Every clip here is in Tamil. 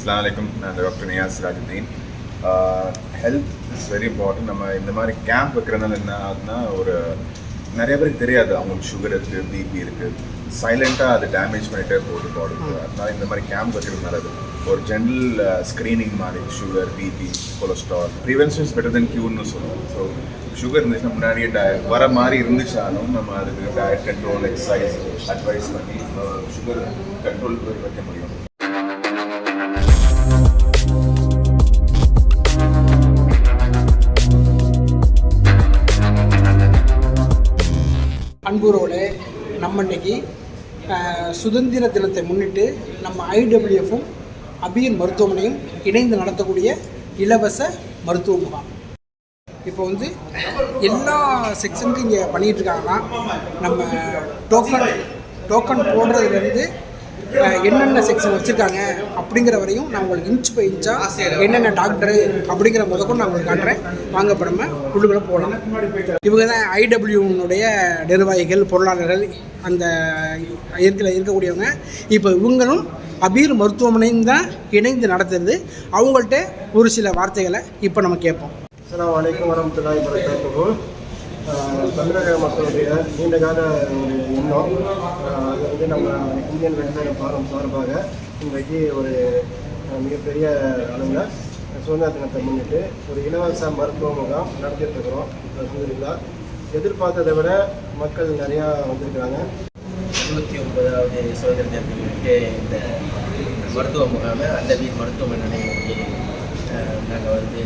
அஸ்லாம் வலைக்கம் நான் doctor Niyaz Rajudeen. Health is very important நம்ம இந்த மாதிரி கேம்ப் வைக்கிறனால என்ன ஆகுதுன்னா ஒரு நிறைய பேருக்கு தெரியாது. அவங்களுக்கு சுகர் இருக்குது பிபி இருக்குது சைலண்ட்டாக அது டேமேஜ் பண்ணிட்டே போகுது பாடிக்கு அதனால இந்த மாதிரி கேம்ப் வைக்கிறது நல்லது. ஒரு ஜென்ரல் ஸ்க்ரீனிங் மாதிரி sugar BP cholesterol prevention is better than க்யூர்னு சொல்லுவோம். ஸோ சுகர் இருந்துச்சுன்னா முன்னாடியே டய வர மாதிரி இருந்துச்சாலும் நம்ம அதுக்கு டயட் கண்ட்ரோல் எக்ஸசைஸ் அட்வைஸ் பண்ணி சுகர் கண்ட்ரோல் வைக்க முடியும். அன்புரோடு நம்ம இன்னைக்கு சுதந்திர தினத்தை முன்னிட்டு நம்ம ஐடபிள்யூஎஃப்பும் அபியன் மருத்துவமனையும் இணைந்து நடத்தக்கூடிய இலவச மருத்துவ முகாம். இப்போ வந்து எல்லா செக்ஷனுக்கும் இங்கே பண்ணிகிட்டு இருக்காங்கன்னா நம்ம டோக்கன் டோக்கன் போடுறதுலேருந்து என்னென்ன செக்ஷன் வச்சுருக்காங்க அப்படிங்கிற வரையும் நான் உங்களுக்கு இன்ச் பை இன்ச்சாக என்னென்ன டாக்டரு அப்படிங்கிற முதற்கொண்டு நான் உங்களுக்கு காட்டுறேன். வாங்க இப்போ நம்ம உள்ளுக்குள்ளே போகலாம் இவங்க தான் ஐடபிள்யூனுடைய நிர்வாகிகள் பொருளாளர்கள் அந்த இயற்கையில் இருக்கக்கூடியவங்க. இப்போ இவங்களும் அபீர் மருத்துவமனையும் தான் இணைந்து நடத்துறது. அவங்கள்ட்ட ஒரு சில வார்த்தைகளை இப்போ நம்ம கேட்போம். அஸ்ஸலாமு அலைக்கும் வரமத்துல்லாஹி வரகாத்துஹு தமிழக மக்களுடைய நீண்டகால ஒரு எண்ணம். அது வந்து நம்ம இந்தியன் வெல்ஃபேர் ஃபாரம் சார்பாக இன்றைக்கு ஒரு மிகப்பெரிய அளவில் சுதந்திர தினத்தை முன்னிட்டு ஒரு இலவச மருத்துவ முகாம் நடத்திட்டு இருக்கிறோம். எதிர்பார்த்ததை விட மக்கள் நிறையா வந்திருக்கிறாங்க. இருபத்தி ஒன்பதாவது சுதந்திர தினத்தை இந்த மருத்துவ முகாமை அந்த வீர் மருத்துவமனை நாங்கள் வந்து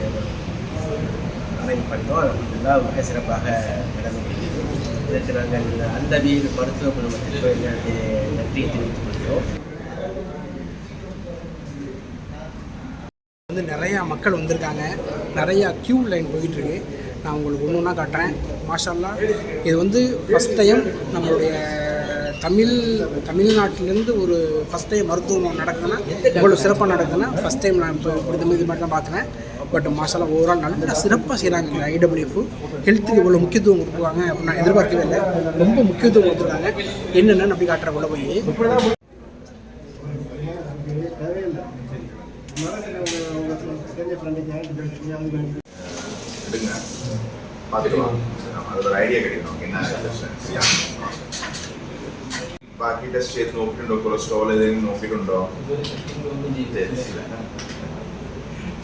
அரேஞ்ச் பண்ணோம் அதெல்லாம் மிக சிறப்பாக நடந்து முடிந்தது இதற்கு நாங்கள் அந்த வீடு மருத்துவ குழுமத்திற்கு எங்களது நன்றியை தெரிவித்துக் கொள்கிறோம். வந்து நிறையா மக்கள் வந்திருக்காங்க. நிறையா க்யூ லைன் போயிட்டுருக்கு. நான் உங்களுக்கு ஒன்று ஒன்றா காட்டுறேன். மாஷல்லா இது வந்து ஃபஸ்ட் டைம் நம்மளுடைய தமிழ் தமிழ்நாட்டிலேருந்து ஒரு ஃபஸ்ட் டைம் மருத்துவம் நடக்குதுன்னா இவ்வளோ சிறப்பாக நடக்குதுன்னா ஃபஸ்ட் டைம் நான் இப்போ இந்த மாதிரி தான் பார்க்குறேன். பட் மாஷல்லா ஓவரால் நல்ல சிறப்பாக செய்கிறாங்க இந்த ஐடபிள்யூஎஃப் ஹெல்த்துக்கு இவ்வளோ முக்கியத்துவம் கொடுக்குவாங்க அப்படின்னு நான் எதிர்பார்க்கவே இல்லை ரொம்ப முக்கியத்துவம் கொடுத்துருக்காங்க என்னென்னு அப்படி காட்டுற உள்ள போய் தேவையில்லை மனசில் உங்கள் தெரிஞ்ச ஃப்ரெண்டு எடுங்க பார்த்துக்கலாம் அது ஒரு ஐடியா கிடைக்கும் என்ன പ്രശ്നം ബാക്കി ടെസ്റ്റ് ചെയ്ത് നോക്കിയിട്ടുണ്ടോ കൊളസ്ട്രോൾ ഏതെങ്കിലും നോക്കിയിട്ടുണ്ടോ തെറ്റില്ല.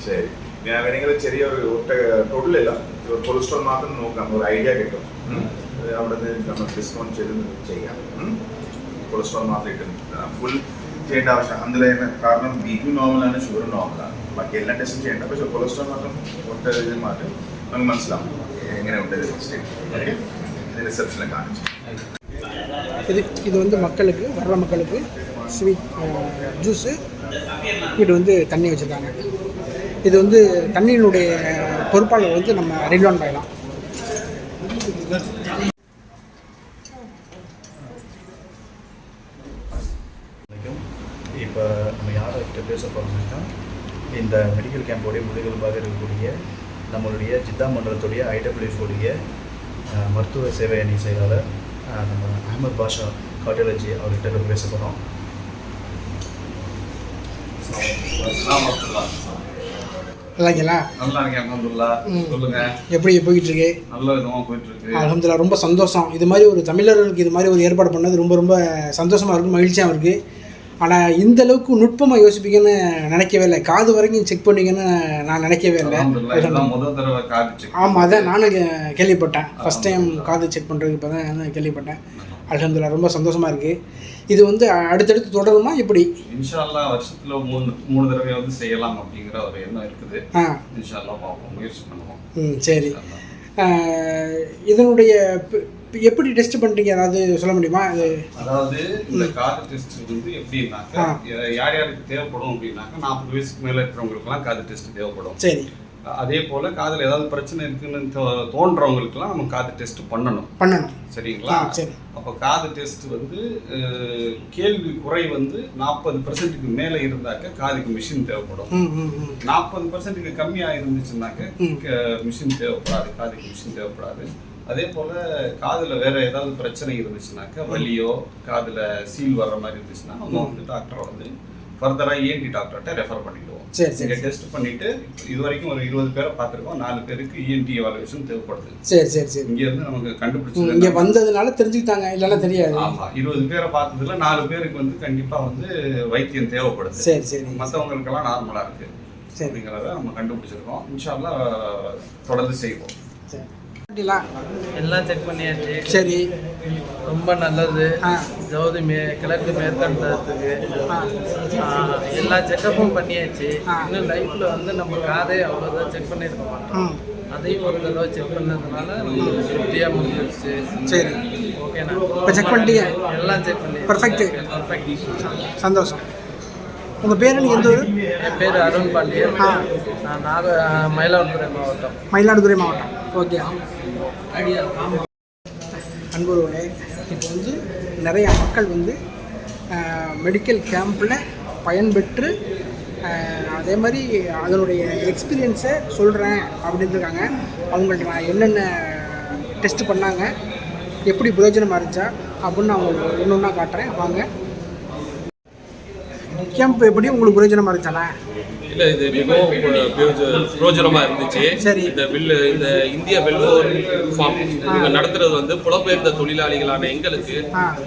ശരി ഞാൻ വേണമെങ്കിൽ ചെറിയൊരു ടോട്ടലില്ല കൊളസ്ട്രോൾ മാത്രം നോക്കാം ഒരു ഐഡിയ കിട്ടും ഉം. അത് അവിടെ നിന്ന് നമ്മൾ ഡിസ്കൗണ്ട് ചെയ്ത് ചെയ്യാം കൊളസ്ട്രോൾ മാത്രം ഇട്ട് ഫുൾ ചെയ്യേണ്ട ആവശ്യം അതിൽ തന്നെ കാരണം ബി പി നോർമലാണ് ഷുഗർ നോർമലാണ് ബാക്കി എല്ലാ ടെസ്റ്റും ചെയ്യേണ്ട പക്ഷേ കൊളസ്ട്രോൾ മാത്രം ഒറ്റ ഇതിൽ മാറ്റം നമുക്ക് മനസ്സിലാവും എങ്ങനെ ഉണ്ട് ഓക്കെ റിസപ്ഷനിൽ കാണിച്ചു இது இது வந்து மக்களுக்கு வர்ற மக்களுக்கு ஸ்வீட் ஜூஸு இது வந்து தண்ணி வச்சுருக்காங்க இது வந்து தண்ணியினுடைய பொறுப்பாளர் வந்து நம்ம ரில்வான் பாய் தான். இப்போ நம்ம யார்கிட்ட பேச போகிறோம்னாக்கா இந்த மெடிக்கல் கேம்போடைய முதுகெலும்பாக இருக்கக்கூடிய நம்மளுடைய ஜித்தா மண்டலத்துடைய ஐடபிள்யூஎஃப்ஓடைய மருத்துவ சேவை அணி செயலாளர் நம்ம அகமது பாஷா கார்டியாலஜி அவர்கிட்ட பேச போகிறோம் நல்லாங்களா நல்லா இருக்கேன் அல்ஹம்துலில்லா. ம். சொல்லுங்க. எப்படி போயிட்டு இருக்கு நல்ல விதமா போயிட்டு இருக்கு அலமதுல்லா ரொம்ப சந்தோஷம். இது மாதிரி ஒரு தமிழர்களுக்கு இது மாதிரி ஒரு ஏற்பாடு பண்ணது ரொம்ப ரொம்ப சந்தோஷமாக இருக்குது மகிழ்ச்சியாக இருக்குது ஆனால் இந்த அளவுக்கு நுட்பமாக யோசிப்பீங்கன்னு நினைக்கவே இல்லை. காது வரைக்கும் செக் பண்ணீங்கன்னு நான் நினைக்கவே இல்லை. ஆமாம் அதான் நானும் கேள்விப்பட்டேன். ஃபஸ்ட் டைம் காது செக் பண்ணுறதுக்கு இப்போ தான் நான் கேள்விப்பட்டேன். அல்ஹம்துலில்லாஹ் ரொம்ப சந்தோஷமாக இருக்குது இது வந்து அடுத்தடுத்து தொடருமா எப்படி? இன்ஷா அல்லாஹ் வருஷத்துல மூணு மூணு தடவை வந்து செய்யலாம் அப்படிங்கிற ஒரு எண்ணம் இருக்குது. ஆ. இன்ஷா அல்லாஹ் பார்ப்போம் முயற்சி பண்ணுவோம். ம் சரி. இதனுடைய எப்படி டெஸ்ட் பண்ணுறீங்க அதாவது சொல்ல முடியுமா? அது அதாவது இந்த காது டெஸ்ட் வந்து எப்படின்னாக்கா. யார் யாருக்கு தேவைப்படும் அப்படின்னாக்கா நாற்பது வயசுக்கு மேல இருக்கிறவங்களுக்குலாம் காது டெஸ்ட் தேவைப்படும். சரி. அதே போல காதுல ஏதாவது பிரச்சனை இருக்குன்னு தோன்றவங்களுக்குலாம் நம்ம காது டெஸ்ட் பண்ணணும். பண்ணணும். சரிங்களா? சரி. அப்போ காது டெஸ்ட் வந்து கேள்வி குறை வந்து நாற்பது பர்சன்ட்டுக்கு மேலே இருந்தாக்க காதுக்கு மிஷின் தேவைப்படும். நாற்பது பர்சன்ட்டுக்கு கம்மியாக இருந்துச்சுன்னாக்க. மிஷின் தேவைப்படாது காதுக்கு மிஷின் தேவைப்படாது. அதே போல் காதில் வேற ஏதாவது பிரச்சனை இருந்துச்சுனாக்க வலியோ காதில் சீல் வர்ற மாதிரி இருந்துச்சுன்னா நம்ம வந்து டாக்டரை வந்து ஃபர்தராக இஎன்டி டாக்டர்கிட்ட ரெஃபர் பண்ணிடுவோம். சரி, சரி, இங்கே. டெஸ்ட் பண்ணிட்டு இது வரைக்கும் ஒரு இருபது பேரை பார்த்துருக்கோம். நாலு பேருக்கு E இஎன்டி எவாலுவேஷன் தேவைப்படுது. சரி சரி சரி. இங்க இருந்து நமக்கு இங்கே கண்டுபிடிச்சது வந்ததுனால தெரிஞ்சுக்கிட்டாங்க. இல்லைன்னா தெரியாது. ஆமா இருபது பேரை பார்த்ததுல நாலு பேருக்கு வந்து கண்டிப்பா வந்து வைத்தியம் தேவைப்படுது. சரி சரி. மற்றவங்களுக்கெல்லாம் நார்மலா இருக்கு. சரி. அப்படிங்கிறத நம்ம கண்டுபிடிச்சிருக்கோம். இன்ஷால்லா தொடர்ந்து செய்வோம்? எல்லாம் செக் பண்ணியாச்சு. சரி. ரொம்ப நல்லது. ஜவுதி மே கிழக்கு மேற்கண்டத்துக்கு எல்லா செக்கப்பும் பண்ணியாச்சு. இன்னும் லைஃப்ல வந்து நம்ம காதே அவ்வளோதான் செக் பண்ணியிருக்க மாட்டோம். அதையும் ஒரு தடவை செக் பண்ணதுனால நமக்கு திருப்தியாக முடிஞ்சிருச்சு. சரி. ஓகேண்ணா இப்போ செக் பண்ணிட்டீங்க எல்லாம் செக் பண்ணி Perfect. பர்ஃபெக்ட் சந்தோஷம். உங்கள் பேர் எந்த ஊர்? என் பேர் அருண் பாண்டியன். ஆ. நான் நாக மயிலாடுதுறை மாவட்டம். மயிலாடுதுறை மாவட்டம். ஓகே. அன்புறவர்களே இப்போ வந்து நிறைய மக்கள் வந்து மெடிக்கல் கேம்பில் பயன்பெற்று அதே மாதிரி அதனுடைய எக்ஸ்பீரியன்ஸை சொல்கிறேன் அப்படின்னு இருக்காங்க. அவங்கள்ட்ட நான் என்னென்ன டெஸ்ட் பண்ணாங்க எப்படி பிரயோஜனமாக இருந்துச்சா அப்படின்னு நான் உங்களுக்கு ஒன்று ஒன்றா காட்டுறேன். வாங்க. கேம்ப் எப்படி உங்களுக்கு பிரயோஜனமாக இருந்துச்சாண்ணா? இல்ல இது மிகவும் பிரயோஜ- பிரயோஜனமா இருந்துச்சு. சரி. இந்த வில் இந்த இந்திய வெல்ஃபேர் ஃபார்ம் இவங்க நடத்துறது வந்து புலம்பெயர்ந்த தொழிலாளிகளான எங்களுக்கு.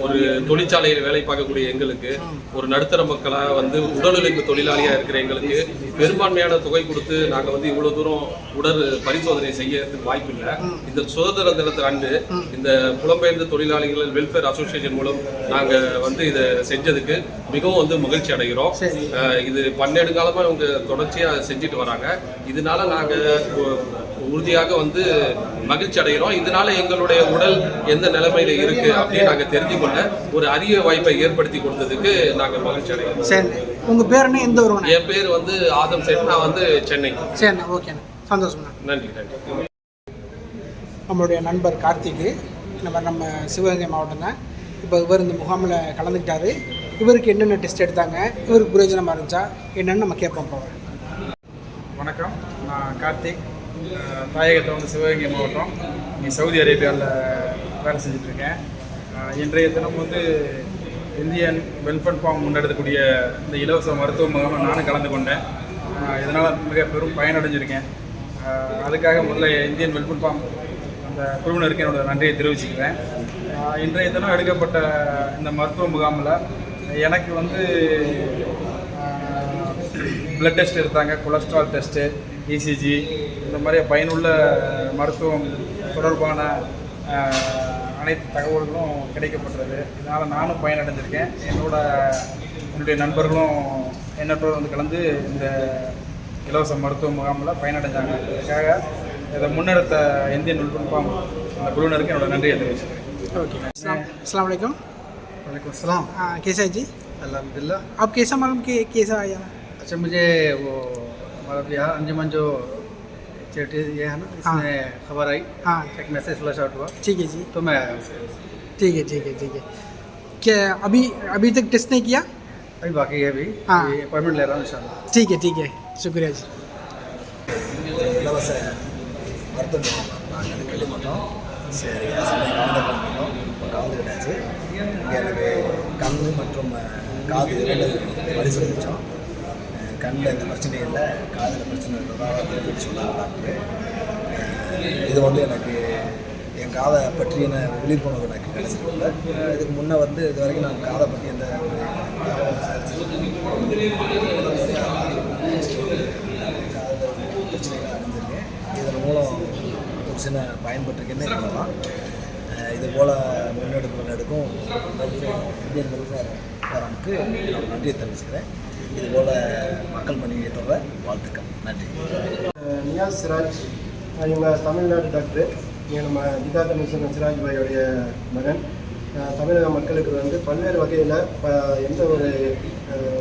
ஒரு தொழிற்சாலையில் வேலை பார்க்கக்கூடிய எங்களுக்கு ஒரு நடுத்தர மக்களா வந்து உடல் உழைப்பு தொழிலாளியா இருக்கிற எங்களுக்கு பெரும்பான்மையான தொகை கொடுத்து நாங்க வந்து இவ்வளவு தூரம் உடல் பரிசோதனை செய்யறதுக்கு வாய்ப்பு இல்லை இந்த சுதந்திர தினத்து அன்று இந்த புலம்பெயர்ந்த தொழிலாளிகள் வெல்ஃபேர் அசோசியேஷன் மூலம் நாங்க வந்து இதை செஞ்சதுக்கு மிகவும் வந்து மகிழ்ச்சி அடைகிறோம். சரி. அஹ் இது பன்னெண்டு காலமா இவங்க தொடர்ச்சியா செஞ்சுட்டு வராங்க. இதனால நாங்க உ- உறுதியாக வந்து மகிழ்ச்சி அடைகிறோம். இதனால எங்களுடைய உடல் எந்த நிலைமையில இருக்கு அப்படின்னு நாங்க தெரிஞ்சு கொள்ள ஒரு அரிய வாய்ப்பை ஏற்படுத்தி கொடுத்ததுக்கு நாங்க மகிழ்ச்சி அடைகிறோம். சரி. உங்கள் பேர் என்ன? எந்த ஊருண்ணே என் பேர் வந்து ஆதம் சேட் நான் வந்து சென்னை. சரிண்ணா ஓகேண்ணா சந்தோஷம்ண்ணா. நன்றி நன்றி. நம்மளுடைய நண்பர் கார்த்திக்கு நம்ம நம்ம சிவகங்கை மாவட்டம் தான் இப்போ இவர் இந்த முகாமில் கலந்துக்கிட்டாரு. இவருக்கு என்னென்ன டெஸ்ட் எடுத்தாங்க இவருக்கு பிரயோஜனமாக இருந்துச்சா என்னென்னு நம்ம கேட்போம் போவோம் வணக்கம். நான் கார்த்திக். தாயகத்தை வந்து சிவகங்கை மாவட்டம். இங்கே சவுதி அரேபியாவில் வேலை செஞ்சுட்ருக்கேன். இன்றைய தினம் வந்து இந்தியன் வெல்ஃபேர் ஃபார்ம் முன்னெடுக்கக்கூடிய இந்த இலவச மருத்துவ முகாமில் நானும் கலந்து கொண்டேன். இதனால் மிக பெரும் பயனடைஞ்சிருக்கேன். அதுக்காக முதல்ல இந்தியன் வெல்ஃபேர் ஃபார்ம் அந்த குழுவினருக்கு என்னோடய நன்றியை தெரிவிச்சுக்கிறேன். இன்றைய தினம் எடுக்கப்பட்ட இந்த மருத்துவ முகாமில் எனக்கு வந்து பிளட் டெஸ்ட் எடுத்தாங்க கொலஸ்ட்ரால் டெஸ்ட்டு இசிஜி இந்த மாதிரி பயனுள்ள மருத்துவம் தொடர்பான அனைத்து தகவல்களும் கிடைக்கப்பட்டது. இதனால் நானும் பயனடைஞ்சிருக்கேன். என்னோட என்னுடைய நண்பர்களும் என்னோட வந்து கலந்து இந்த இலவச மருத்துவ முகாமில் பயனடைஞ்சாங்க. இதுக்காக இதை முன்னெடுத்த இந்திய உள்பண்பாம் அந்த குழுவினருக்கு என்னோட நன்றியை தெரிவிச்சுக்கிறேன். ஓகே. அஸ்லாம் அஸ்லாம் வலைக்கம். वालेकुम हाँ कैसा है जी? अलहमदिल्ला आप कैसा मालूम कि कैसा आया? अच्छा मुझे वो हमारा बिहार अंजुमन जो चैरिटी ये है ना हाँ। इसमें हाँ। खबर आई। हाँ। एक मैसेज फ्लश आउट हुआ। ठीक है जी। तो मैं आया ठीक है ठीक है ठीक है। क्या अभी अभी तक टेस्ट नहीं किया? अभी बाकी है अभी। हाँ। अपॉइंटमेंट ले रहा हूँ इन ठीक है ठीक है। शुक्रिया जी। ನಮಸ್ತೆ எனக்கு கண் மற்றும் காது இரண்டு பரிசோதித்தோம் கண்ணில் எந்த பிரச்சனையும் இல்லை காதில் பிரச்சனை இருக்கிறதா சொன்னாங்க டாக்டர். இது வந்து எனக்கு என் காதை பற்றின விழிப்புணர்வு எனக்கு கிடைச்சிருக்கல. இதுக்கு முன்னே வந்து இது வரைக்கும் நான் காதை பற்றி எந்த பிரச்சனைகளை அறிஞ்சிருக்கேன். இதன் மூலம் ஒரு சின்ன பயன்பட்டுருக்கேன்னு சொல்லலாம். இது போல் முன்னெடுப்பு முன்னெடுக்கும் வெல்ஃபேர் இந்தியன் வெல்ஃபேர் ஃபோரமுக்கு என்னோட நன்றியை தெரிவிச்சுக்கிறேன். இது போல் மக்கள் பணியை தொடர வாழ்த்துக்கள். நன்றி. நியாஸ் சிராஜ் இவங்க தமிழ்நாடு டாக்டர் இங்கே நம்ம ஜிதா கமிஷன் சிராஜ் பாயோடைய மகன். தமிழக மக்களுக்கு வந்து பல்வேறு வகையில் ப எந்த ஒரு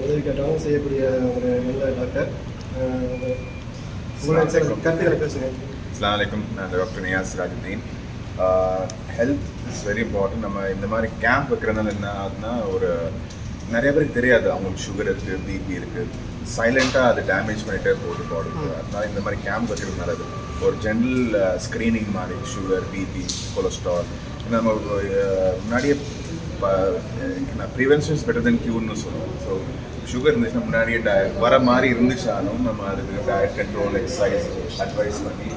உதவி கேட்டாலும் செய்யக்கூடிய ஒரு நல்ல டாக்டர் கருத்துக்களை பேசுங்க. அஸ்லாம் வலைக்கம். நான் doctor Niyaz Sirajuddin health is very important நம்ம இந்த மாதிரி கேம்ப் வைக்கிறதுனால என்ன ஆகுதுன்னா ஒரு நிறைய பேருக்கு தெரியாது. அவங்களுக்கு சுகர் இருக்குது பிபி இருக்குது சைலண்ட்டாக அது டேமேஜ் பண்ணிட்டே போகுது பாடிக்கு அதனால இந்த மாதிரி கேம்ப் வைக்கிறது நல்லது ஒரு ஜென்ரல் ஸ்க்ரீனிங் மாதிரி சுகர் பிபி கொலஸ்ட்ரால் நம்ம முன்னாடியே ப்ரிவென்ஷன் இஸ் பெட்டர் தென் க்யூர்னு சொல்லுவோம். ஸோ சுகர் இருந்துச்சுன்னா முன்னாடியே டயட் வர மாதிரி இருந்துச்சாலும் நம்ம அதுக்கு டயட் கண்ட்ரோல் எக்ஸசைஸ் அட்வைஸ் பண்ணி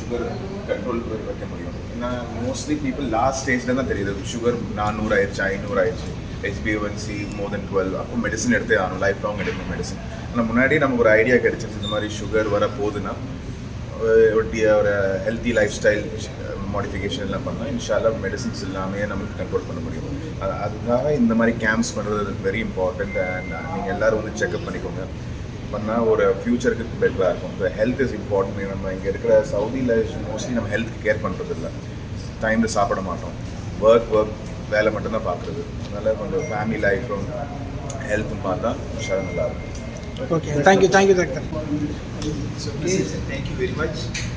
சுகர் கண்ட்ரோல் வைக்க முடியும். ஏன்னா மோஸ்ட்லி பீப்புள் லாஸ்ட் ஸ்டேஜில் தான் தெரியுது. சுகர் நானூறு ஆயிடுச்சு ஐநூறு ஆயிடுச்சு. ஹெச்பிஓன்சி மோர் தென் டுவெல் அப்போ மெடிசன் எடுத்தே ஆகணும். லைஃப் லாங் எடுக்கணும் மெடிசன் ஆனால் முன்னாடி நமக்கு ஒரு ஐடியா கிடைச்சிருச்சு. இந்த மாதிரி சுகர் வர போகுதுன்னா ஒட்டி ஒரு ஹெல்த்தி லைஃப் ஸ்டைல் மாடிஃபிகேஷன் எல்லாம் பண்ணால் இன்ஷால்லா மெடிசின்ஸ் எல்லாமே நமக்கு கண்ட்ரோல் பண்ண முடியும். அது- அதுக்காக இந்த மாதிரி கேம்ப்ஸ் பண்ணுறது வெரி இம்பார்ட்டண்ட் அண்ட் நீங்கள் எல்லோரும் வந்து செக்அப் பண்ணிக்கோங்க. பண்ணால் ஒரு ஃப்யூச்சருக்கு பெட்டராக இருக்கும். இப்போ ஹெல்த் இஸ் இம்பார்ட்டன்ட் நம்ம இங்கே இருக்கிற சவுதியில் மோஸ்ட்லி நம்ம ஹெல்த் கேர் பண்ணுறது இல்லை டைமில் சாப்பிட மாட்டோம். ஒர்க் ஒர்க் வேலை மட்டும்தான் பார்க்குறது. அதனால் கொஞ்சம் ஃபேமிலி லைஃப்பும் ஹெல்த்தும் பார்த்தா இன்ஷா நல்லா இருக்கும். Okay thank you thank you doctor It's okay. Thank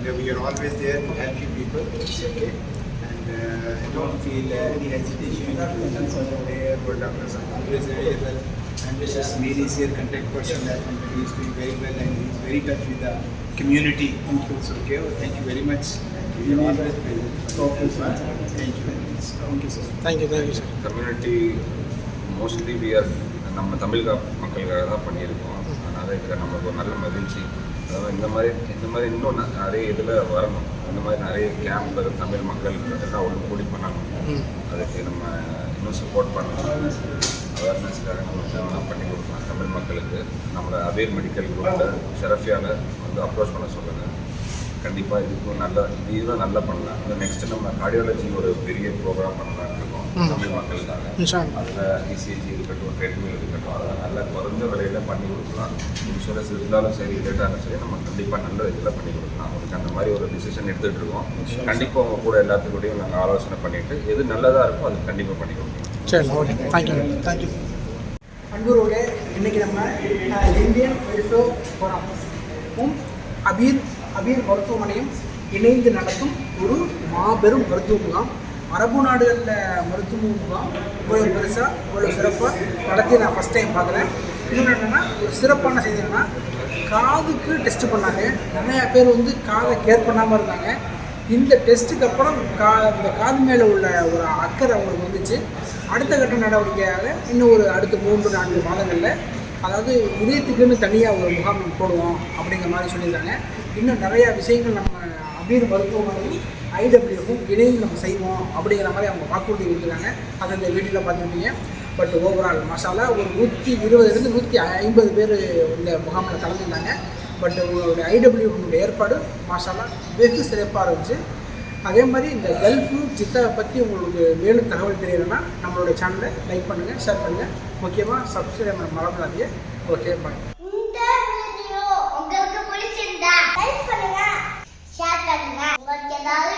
and uh, we are always there to help you people. Okay? And uh, don't feel uh, any hesitation We are there or are always available. And Mr. Smir is here, contact person that company. is doing very well and he's very touch with the community. So, okay, well, thank you very much. You are always present. Thank you. Thank you, sir. Thank you, thank you, sir. Community, mostly we are, ನಮ್ಮ ತಮಿಳ್ மக்களுக்காக தான் பண்ணியிருக்கோம். அதனால் இதில் நமக்கு ஒரு நல்ல மகிழ்ச்சி. அதாவது இந்த மாதிரி இந்த மாதிரி இன்னும் நிறைய இதில் வரணும். இந்த மாதிரி நிறைய கேம்ப் தமிழ் மக்களுக்கு எல்லாம் ஒன்று கூடி பண்ணணும். அதுக்கு நம்ம இன்னும் சப்போர்ட் பண்ணணும். அவேர்னஸ்க்காக நம்ம பண்ணி கொடுக்கலாம் தமிழ் மக்களுக்கு நம்மளை அபீர் மெடிக்கல் குரூப்பில் ஷெரஃபியாவில் வந்து அப்ரோச் பண்ண சொல்லுங்கள் கண்டிப்பாக இதுக்கும் நல்ல இது இதுவும் நல்லா பண்ணலாம். இந்த நெக்ஸ்ட் நம்ம கார்டியாலஜி ஒரு பெரிய ப்ரோக்ராம் பண்ணலாம்னு இருக்கோம். அல்லாஹ். அதில் இசிஜி இருக்கட்டும் ட்ரெட்மில் இருக்கட்டும் அதெல்லாம் நல்ல குறைஞ்ச விலையில் பண்ணி கொடுக்கலாம். இன்சூரன்ஸ் இருந்தாலும் சரி லேட்டாலும் சரி நம்ம கண்டிப்பாக நல்ல இதில் பண்ணி கொடுக்கலாம். அதுக்கு அந்த மாதிரி ஒரு டிசிஷன் எடுத்துகிட்டு இருக்கோம். கண்டிப்பாக உங்க கூட எல்லாத்துக்கூடையும் நாங்கள் ஆலோசனை பண்ணிவிட்டு எது நல்லதாக இருக்கோ அது கண்டிப்பாக பண்ணி கொடுக்கலாம். சரி ஓகே தேங்க்யூ தேங்க்யூ அன்புரோட இன்னைக்கு நம்ம இந்தியன் வெல்ஃபேர் ஃபோரமும் அபீர் அபீர் மருத்துவமனையும் இணைந்து நடத்தும் ஒரு மாபெரும் மருத்துவ முகாம் அரபு நாடுகளில் மருத்துவ முகாம் இவ்வளோ பெருசாக இவ்வளோ சிறப்பாக நடத்தி நான் ஃபஸ்ட் டைம் பார்க்குறேன். இன்னொன்று என்னென்னா ஒரு சிறப்பான செய்தி காதுக்கு டெஸ்ட் பண்ணாங்க. நிறையா பேர் வந்து காதை கேர் பண்ணாமல் இருந்தாங்க. இந்த டெஸ்ட்டுக்கு அப்புறம் கா இந்த காது மேலே உள்ள ஒரு அக்கறை அவங்களுக்கு வந்துச்சு. அடுத்த கட்ட நடவடிக்கையாக இன்னும் ஒரு அடுத்த மூன்று நான்கு மாதங்களில் அதாவது இதயத்துக்குன்னு தனியாக ஒரு முகாம் போடுவோம் அப்படிங்கிற மாதிரி சொல்லியிருக்காங்க இன்னும் நிறையா விஷயங்கள் நம்ம அபீர் மருத்துவமனையும் ஐடபிள்யூக்கும் இணைந்து நம்ம செய்வோம் அப்படிங்கிற மாதிரி அவங்க வாக்குறுதி கொடுத்துருக்காங்க. அதை இந்த வீடியோவில் பார்த்துருப்பீங்க. பட் ஓவரால் மசாலா ஒரு நூற்றி இருபதுலேருந்து நூற்றி ஐம்பது பேர் இந்த முகாமில் கலந்துருந்தாங்க. பட் உங்களுடைய ஐடபிள்யூடைய ஏற்பாடு மசாலா வெகு சிறப்பாக இருந்துச்சு. அதே மாதிரி இந்த கல்ஃபு ஜித்தாவை பற்றி உங்களுக்கு மேலும் தகவல் தெரியலைன்னா நம்மளோட சேனலை லைக் பண்ணுங்கள் ஷேர் பண்ணுங்கள் முக்கியமாக சப்ஸ்கிரைப் பண்ண மறந்துடாதீங்க ஓகே பாய் உங்களுக்கு பிடிச்சிருந்தா லைக் பண்ணுங்க ஷேர் பண்ணுங்க. உங்களுக்கு ஏதாவது